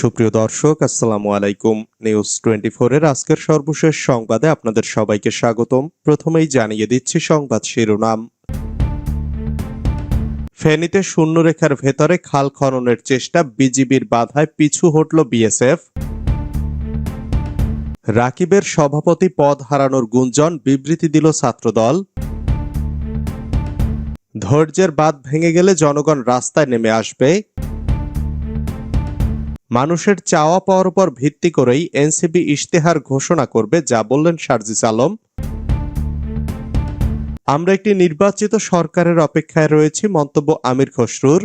সুপ্রিয় দর্শক, আসসালামু আলাইকুম। নিউজ টোয়েন্টি এর আজকের সর্বশেষ সংবাদে আপনাদের সবাইকে স্বাগতম। প্রথমেই জানিয়ে দিচ্ছি সংবাদ শিরোনাম। ফেনীতে শূন্যরেখার ভেতরে খাল খননের চেষ্টা, বিজিবির বাধায় পিছু হটল বিএসএফ। রাকিবের সভাপতি পদ হারানোর গুঞ্জন, বিবৃতি দিল ছাত্রদল। ধৈর্যের বাদ ভেঙে গেলে জনগণ রাস্তায় নেমে আসবে। মানুষের চাওয়া পাওয়ার উপর ভিত্তি করেই এনসিবি ইশতেহার ঘোষণা করবে, যা বললেন সার্জিস আলম। আমরা একটি নির্বাচিত সরকারের অপেক্ষায় রয়েছি, মন্তব্য আমির খসরুর।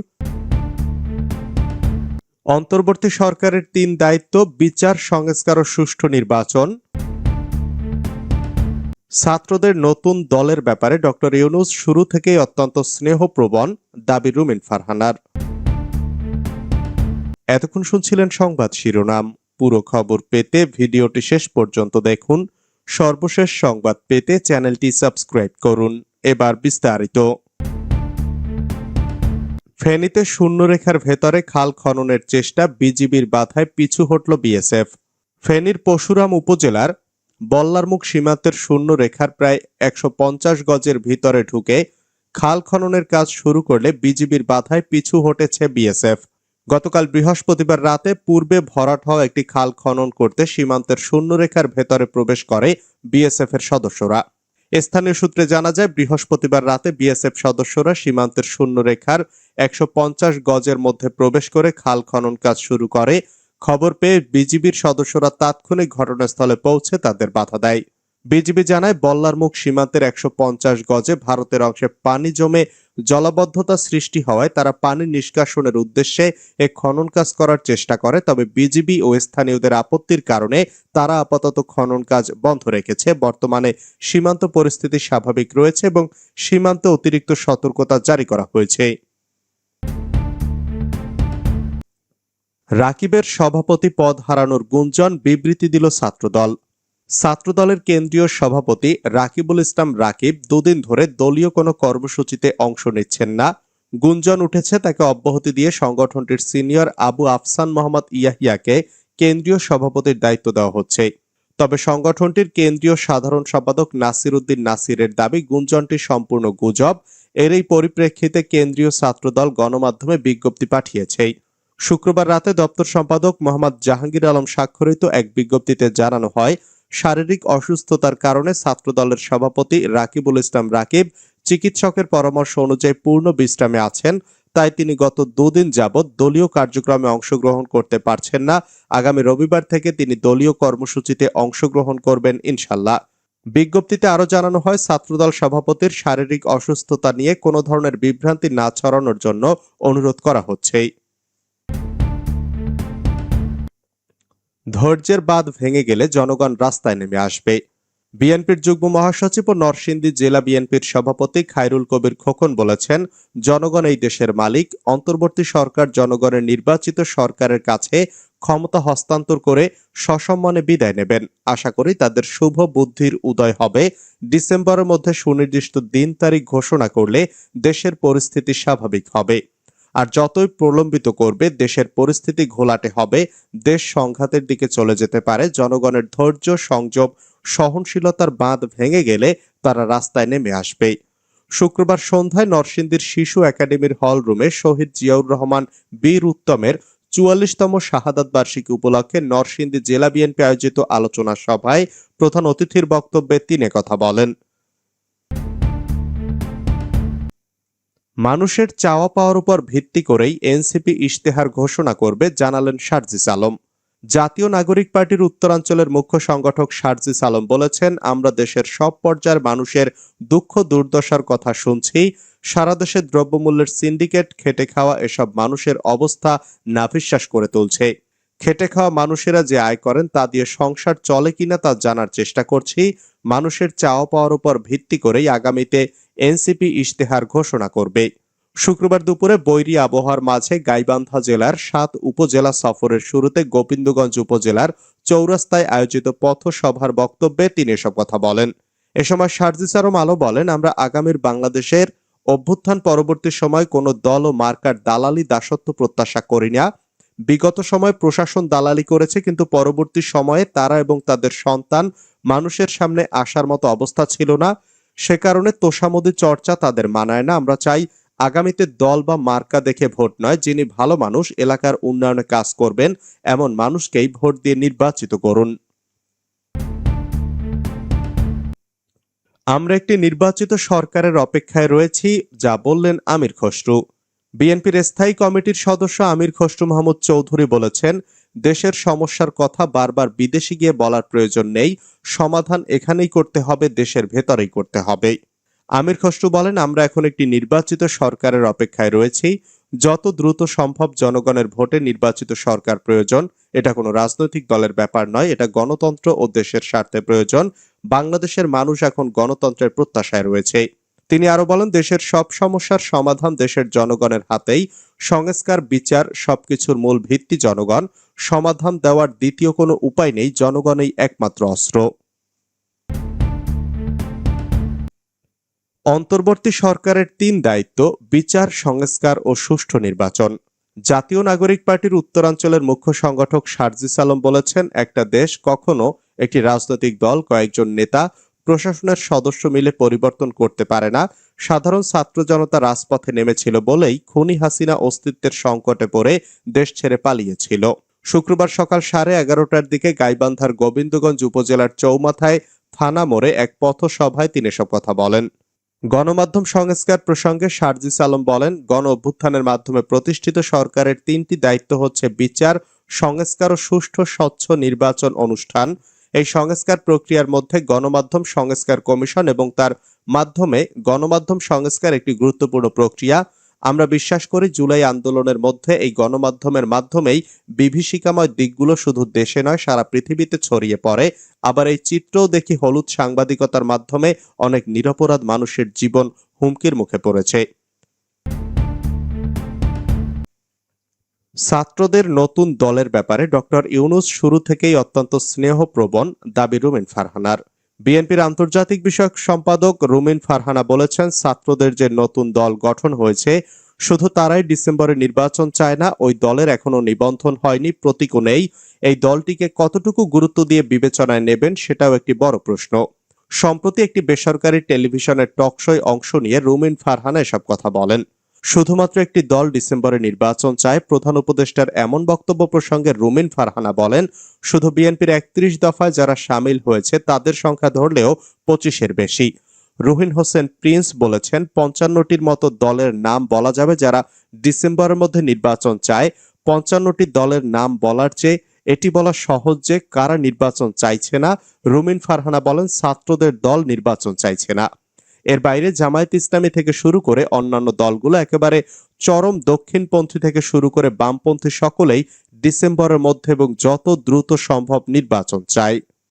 অন্তর্বর্তী সরকারের তিন দায়িত্ব, বিচার, সংস্কার ও সুষ্ঠু নির্বাচন। ছাত্রদের নতুন দলের ব্যাপারে ডক্টর ইউনুস শুরু থেকেই অত্যন্ত স্নেহপ্রবণ, দাবি রুমিন ফারহানার। এতক্ষণ শুনছিলেন সংবাদ শিরোনাম। পুরো খবর পেতে ভিডিওটি শেষ পর্যন্ত দেখুন। সর্বশেষ সংবাদ পেতে চ্যানেলটি সাবস্ক্রাইব করুন। এবার বিস্তারিত। ফেনীতে শূন্যরেখার ভেতরে খাল খননের চেষ্টা বিজিবির বাধায় পিছু হটল বিএসএফ। ফেনীর পশুরাম উপজেলার বল্লারমুখ সীমান্তের শূন্য রেখার প্রায় একশো পঞ্চাশ গজের ভিতরে ঢুকে খাল খননের কাজ শুরু করলে বিজিবির বাধায় পিছু হটেছে বিএসএফ। গতকাল বৃহস্পতিবার রাতে পূর্বে ভরাট হওয়া একটি খাল খনন করতে সীমান্তের শূন্যরেখার ভেতরে প্রবেশ করে বিএসএফ এর সদস্যরা। স্থানীয় সূত্রে জানা যায়, বৃহস্পতিবার রাতে বিএসএফ সদস্যরা সীমান্তের শূন্যরেখার একশো পঞ্চাশ গজের মধ্যে প্রবেশ করে খাল খনন কাজ শুরু করে। খবর পেয়ে বিজিবির সদস্যরা তাৎক্ষণিক ঘটনাস্থলে পৌঁছে তাদের বাধা দেয়। বিজিবি জানায়, বল্লারমুখ সীমান্তের একশো পঞ্চাশ গজে ভারতের অংশে পানি জমে জলাবদ্ধতা সৃষ্টি হওয়ায় তারা পানি নিষ্কাশনের উদ্দেশ্যে এ খনন কাজ করার চেষ্টা করে, তবে বিজিবি ও স্থানীয়দের আপত্তির কারণে তারা আপাতত খনন কাজ বন্ধ রেখেছে। বর্তমানে সীমান্ত পরিস্থিতি স্বাভাবিক রয়েছে এবং সীমান্তে অতিরিক্ত সতর্কতা জারি করা হয়েছে। রাকিবের সভাপতি পদ হারানোর গুঞ্জন বিবৃতি দিল ছাত্রদল। ছাত্রদলের কেন্দ্রীয় সভাপতি রাকিবুল ইসলাম রাকিব দুদিন ধরে দলীয় কোনো কর্মসূচিতে অংশ নিচ্ছেন না। গুঞ্জন উঠেছে তাকে অব্যাহতি দিয়ে সংগঠনটির সিনিয়র আবু আফসান মোহাম্মদ ইয়াহিয়াকে কেন্দ্রীয় সভাপতির দায়িত্ব দেওয়া হচ্ছে। তবে সংগঠনটির কেন্দ্রীয় সাধারণ সম্পাদক নাসির উদ্দিন নাসিরের দাবি, গুঞ্জনটি সম্পূর্ণ গুজব। এর এই পরিপ্রেক্ষিতে কেন্দ্রীয় ছাত্রদল গণমাধ্যমে বিজ্ঞপ্তি পাঠিয়েছে। শুক্রবার রাতে দপ্তর সম্পাদক মোহাম্মদ জাহাঙ্গীর আলম স্বাক্ষরিত এক বিজ্ঞপ্তিতে জানানো হয় শারীরিক অসুস্থতার কারণে ছাত্রদলের সভাপতি রাকিবুল ইসলাম রাকিব চিকিৎসকের পরামর্শ অনুযায়ী পূর্ণ বিশ্রামে আছেন। তাই তিনি গত দুদিন যাবৎ দলীয় কার্যক্রমে অংশগ্রহণ করতে পারছেন না। আগামী রবিবার থেকে তিনি দলীয় কর্মসূচিতে অংশগ্রহণ করবেন ইনশাল্লাহ বিজ্ঞপ্তিতে আরও জানানো হয়, ছাত্রদল সভাপতির শারীরিক অসুস্থতা নিয়ে কোনো ধরনের বিভ্রান্তি না ছড়ানোর জন্য অনুরোধ করা হচ্ছে ধৈর্যের বাঁধ ভেঙে গেলে জনগণ রাস্তায় নেমে আসবে। বিএনপির যুগ্ম মহাসচিব ও নরসিংদী জেলা বিএনপির সভাপতি খায়রুল কবির খোকন বলেছেন, জনগণ এই দেশের মালিক, অন্তর্বর্তী সরকার জনগণের নির্বাচিত সরকারের কাছে ক্ষমতা হস্তান্তর করে সসম্মানে বিদায় নেবেন। আশা করি তাদের শুভ বুদ্ধির উদয় হবে। ডিসেম্বরের মধ্যে সুনির্দিষ্ট দিন তারিখ ঘোষণা করলে দেশের পরিস্থিতি স্বাভাবিক হবে। আর যতই প্রলম্বিত করবে, দেশের পরিস্থিতি ঘোলাটে হবে, দেশ সংঘাতের দিকে চলে যেতে পারে। জনগণের ধৈর্য, সংযম, সহনশীলতার বাঁধ ভেঙে গেলে তারা রাস্তায় নেমে আসবে শুক্রবার সন্ধ্যায় নরসিংদীর শিশু একাডেমির হল রুমে শহীদ জিয়াউর রহমান, বীর উত্তমের চুয়াল্লিশতম শাহাদাত বার্ষিকী উপলক্ষে নরসিংদী জেলা বিএনপি আয়োজিত আলোচনা সভায় প্রধান অতিথির বক্তব্যে তিনি কথা বলেন। মানুষের চাওয়া পাওয়ার উপর ভিত্তি করেই এনসিপি ইশতেহার ঘোষণা করবে, জানালেন সার্জিস আলম। জাতীয় নাগরিক পার্টির উত্তরাঞ্চলের মুখ্য সংগঠক সার্জিস আলম বলেছেন, আমরা দেশের সব পর্যায়ের মানুষের দুঃখ, দুর্দশার কথা শুনছি। সারা দেশে দ্রব্যমূল্যের সিন্ডিকেট, খেটে খাওয়া এসব মানুষের অবস্থা নাভিশ্বাস করে তুলছে। খেটে খাওয়া মানুষেরা যে আয় করেন, তা দিয়ে সংসার চলে কিনা তা জানার চেষ্টা করছি। মানুষের চাওয়া পাওয়ার উপর ভিত্তি করেই আগামীতে এনসিপি ইশতেহার ঘোষণা করবে। শুক্রবার দুপুরে বৈরী আবহাওয়ার মাঝে গাইবান্ধা জেলার সাত উপজেলা সফরের শুরুতে গোবিন্দগঞ্জ উপজেলার চৌরাস্তায় আয়োজিত পথসভার বক্তব্যে তিনি এসব কথা বলেন। এ সময় সার্জিস আরম আলো বলেন, আমরা আগামীর বাংলাদেশের অভ্যুত্থান পরবর্তী সময় কোনো দল ও মার্কার দালালি দাসত্ব প্রত্যাশা করি না বিগত সময় প্রশাসন দালালি করেছে, কিন্তু পরবর্তী সময়ে তারা এবং তাদের সন্তান মানুষের সামনে আসার মতো অবস্থা ছিল না। সে কারণে তোষামদি চর্চা তাদের মানায় না। আমরা চাই আগামীতে দল বা মার্কা দেখে ভোট নয়, যিনি ভালো মানুষ, এলাকার উন্নয়নে কাজ করবেন, এমন মানুষকেই ভোট দিয়ে নির্বাচিত করুন। আমরা একটি নির্বাচিত সরকারের অপেক্ষায় রয়েছি, যা বললেন আমির খসরু। বিএনপির স্থায়ী কমিটির সদস্য আমির খসরু মাহমুদ চৌধুরী বলেছেন দেশের সমস্যার কথা বারবার বিদেশে গিয়ে বলার প্রয়োজন নেই, সমাধান এখানেই করতে হবে, দেশের ভেতরেই করতে হবে। আমির খসরু বলেন, আমরা এখন একটি নির্বাচিত সরকারের অপেক্ষায় রয়েছি। যত দ্রুত সম্ভব জনগণের ভোটে নির্বাচিত সরকার প্রয়োজন। এটা কোনো রাজনৈতিক দলের ব্যাপার নয়, এটা গণতন্ত্র ও দেশের স্বার্থে প্রয়োজন। বাংলাদেশের মানুষ এখন গণতন্ত্রের প্রত্যাশায় রয়েছে। তিনি আরও বলেন, দেশের সব সমস্যার সমাধান দেশের জনগণের হাতেই। সংস্কার, বিচার, সবকিছুর মূল ভিত্তি জনগণ। সমাধান দেওয়ার দ্বিতীয় কোনো উপায় নেই, জনগণই একমাত্র অস্ত্র। অন্তর্বর্তী সরকারের তিন দায়িত্ব, বিচার, সংস্কার ও সুষ্ঠু নির্বাচন। জাতীয় নাগরিক পার্টির উত্তরাঞ্চলের মুখ্য সংগঠক সার্জিস আলম বলেছেন, একটা দেশ কখনো একটি রাজনৈতিক দল, কয়েকজন নেতা প্রশাসনের সদস্য মিলে পরিবর্তন করতে পারে না। সাধারণ ছাত্র জনতা রাজপথে নেমেছিল বলেই খুনি হাসিনা অস্তিত্বের সংকটে পড়ে দেশ ছেড়ে পালিয়েছিল। শুক্রবার সকাল সাড়ে এগারোটার দিকে গাইবান্ধার গোবিন্দগঞ্জ উপজেলার চৌমাথায় থানা মোড়ে এক পথসভায় তিনি এসব কথা বলেন। গণমাধ্যম সংস্কার প্রসঙ্গে সার্জিস আলম বলেন, গণ অভ্যুত্থানের মাধ্যমে প্রতিষ্ঠিত সরকারের তিনটি দায়িত্ব হচ্ছে বিচার, সংস্কার ও সুষ্ঠু স্বচ্ছ নির্বাচন অনুষ্ঠান এই সংস্কার প্রক্রিয়ার মধ্যে গণমাধ্যম সংস্কার কমিশন এবং তার মাধ্যমে গণমাধ্যম সংস্কার একটি গুরুত্বপূর্ণ প্রক্রিয়া। আমরা বিশ্বাস করি জুলাই আন্দোলনের মধ্যে এই গণমাধ্যমের মাধ্যমেই বিভীষিকাময় দিকগুলো শুধু দেশে নয়, সারা পৃথিবীতে ছড়িয়ে পড়ে। আবার এই চিত্রও দেখি হলুদ সাংবাদিকতার মাধ্যমে অনেক নিরপরাধ মানুষের জীবন হুমকির মুখে পড়েছে। ছাত্রদের নতুন দলের ব্যাপারে ডক্টর ইউনুস শুরু থেকেই অত্যন্ত স্নেহপ্রবণ, দাবি রুমিন ফারহানার। বিএনপির আন্তর্জাতিক বিষয়ক সম্পাদক রুমিন ফারহানা বলেছেন, ছাত্রদের যে নতুন দল গঠন হয়েছে, শুধু তারাই ডিসেম্বরে নির্বাচন চায় না, ওই দলের এখনও নিবন্ধন হয়নি, প্রতীকও নেই। এই দলটিকে কতটুকু গুরুত্ব দিয়ে বিবেচনায় নেবেন, সেটাও একটি বড় প্রশ্ন। সম্প্রতি একটি বেসরকারি টেলিভিশনের টকশোয় অংশ নিয়ে রুমিন ফারহানা এসব কথা বলেন। শুধুমাত্র একটি দল ডিসেম্বরে নির্বাচন চায়, প্রধান উপদেষ্টার এমন বক্তব্য প্রসঙ্গে রুমিন ফারহানা বলেন, শুধু বিএনপির একত্রিশ দফায় যারা সামিল হয়েছে তাদের সংখ্যা ধরলেও পঁচিশের বেশি। রুহিন হোসেন প্রিন্স বলেছেন, পঞ্চান্নটির মতো দলের নাম বলা যাবে যারা ডিসেম্বরের মধ্যে নির্বাচন চায়। পঞ্চান্নটি দলের নাম বলার চেয়ে এটি বলা সহজ যে কারা নির্বাচন চাইছে না। রুমিন ফারহানা বলেন, ছাত্রদের দল নির্বাচন চাইছে না। এর বাইরে জামায়াত ইসলামী থেকে শুরু করে অন্যান্য দলগুলো একেবারে চরম দক্ষিণপন্থী থেকে শুরু করে বামপন্থী সকলেই ডিসেম্বরের মধ্যে এবং যত দ্রুত সম্ভব নির্বাচন চায়।